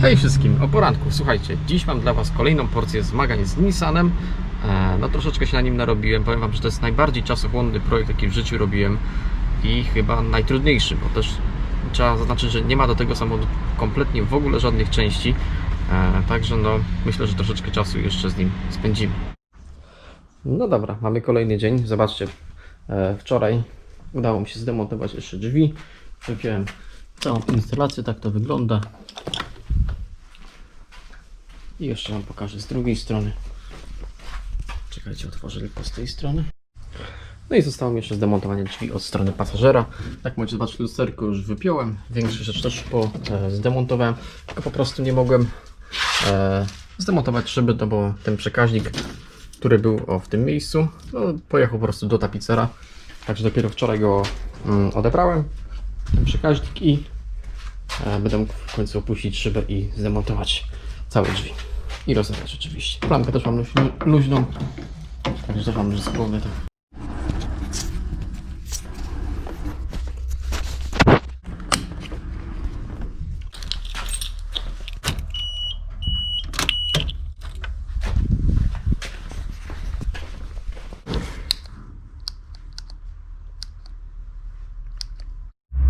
Hej wszystkim, o poranku. Słuchajcie, dziś mam dla Was kolejną porcję zmagań z Nissanem. E, No troszeczkę się na nim narobiłem. Powiem Wam, że to jest najbardziej czasochłonny projekt, jaki w życiu robiłem i chyba najtrudniejszy, bo też trzeba zaznaczyć, że nie ma do tego samochodu kompletnie w ogóle żadnych części. E, Także no, myślę, że troszeczkę czasu jeszcze z nim spędzimy. No dobra, mamy kolejny dzień. Zobaczcie, e, wczoraj udało mi się zdemontować jeszcze drzwi. Wypiąłem całą instalację, tak to wygląda. I jeszcze Wam pokażę z drugiej strony. Czekajcie, otworzę tylko z tej strony. No i zostało mi jeszcze zdemontowanie drzwi od strony pasażera. Jak możecie zobaczyć, lusterko już wypiąłem. Większość rzeczy też po, e, zdemontowałem, tylko po prostu nie mogłem e, zdemontować szyby, to bo ten przekaźnik, który był o, w tym miejscu, no, pojechał po prostu do tapicera. Także dopiero wczoraj go mm, odebrałem, ten przekaźnik i e, będę mógł w końcu opuścić szybę i zdemontować całe drzwi. I rozebrać oczywiście. Klamkę też mam luź- luźną, także też mam z głowy.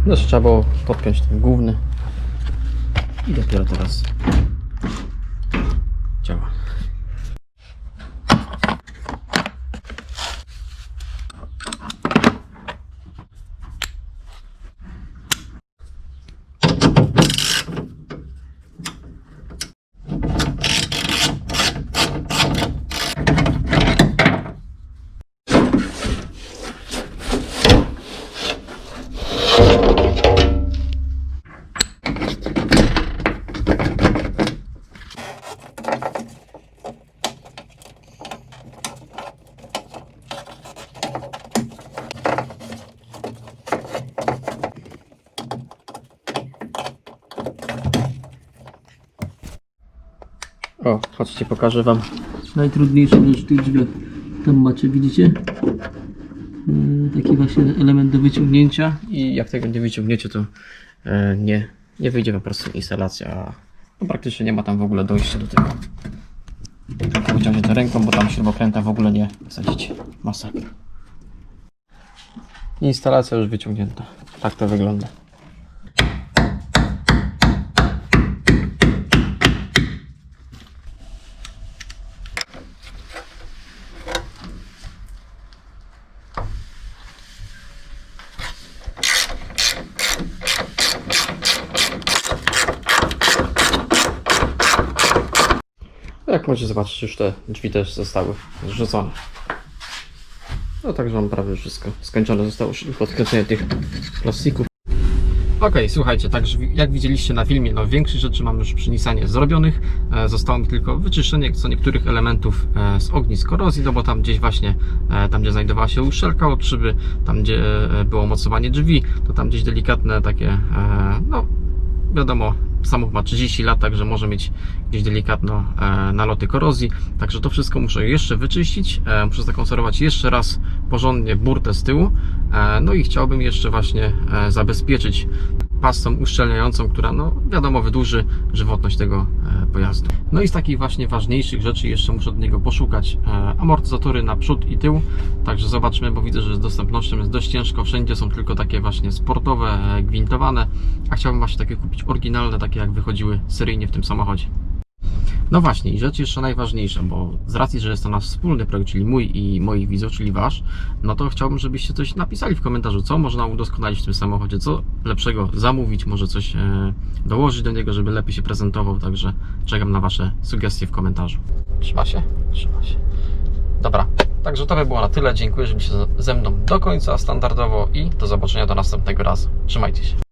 No, jeszcze trzeba było podpiąć ten główny. I dopiero teraz O, chodźcie, pokażę Wam najtrudniejszą rzecz tych drzwiach. Tam macie, widzicie? Yy, taki właśnie element do wyciągnięcia i jak tego nie wyciągniecie, to e, nie, nie wyjdzie po prostu instalacja. No, praktycznie nie ma tam w ogóle dojścia do tego. Tylko wyciągnie to ręką, bo tam śrubokręta w ogóle nie wsadzicie. Masakra. Instalacja już wyciągnięta. Tak to wygląda. Jak możecie zobaczyć, już te drzwi też zostały zrzucone. No także mam prawie wszystko skończone. Zostało tylko odkręcenie tych plastików. Okej, słuchajcie, także jak widzieliście na filmie, no większość rzeczy mam już przy Nissanie zrobionych. E, zostało mi tylko wyczyszczenie co niektórych elementów e, z ognisk korozji, no bo tam gdzieś właśnie, e, tam gdzie znajdowała się uszczelka od szyby, tam gdzie było mocowanie drzwi, to tam gdzieś delikatne takie, no wiadomo, samochód ma 30 lat, także może mieć gdzieś delikatno e, naloty korozji. Także to wszystko muszę jeszcze wyczyścić. E, muszę zakonserwować jeszcze raz porządnie burtę z tyłu. E, no i chciałbym jeszcze właśnie zabezpieczyć pastą uszczelniającą, która no wiadomo wydłuży żywotność tego e, pojazdu. No i z takich właśnie ważniejszych rzeczy jeszcze muszę od niego poszukać e, amortyzatory na przód i tył. Także zobaczmy, bo widzę, że z dostępnością jest dość ciężko. Wszędzie są tylko takie właśnie sportowe, e, gwintowane, a chciałbym właśnie takie kupić oryginalne, takie jak wychodziły seryjnie w tym samochodzie. No właśnie, i rzecz jeszcze najważniejsza, bo z racji, że jest to nasz wspólny projekt, czyli mój i moich widzów, czyli wasz, no to chciałbym, żebyście coś napisali w komentarzu, co można udoskonalić w tym samochodzie, co lepszego zamówić, może coś e, dołożyć do niego, żeby lepiej się prezentował, także czekam na wasze sugestie w komentarzu. Trzyma się? Trzyma się. Dobra, także to by było na tyle. Dziękuję, że byliście ze mną do końca standardowo i do zobaczenia do następnego razu. Trzymajcie się.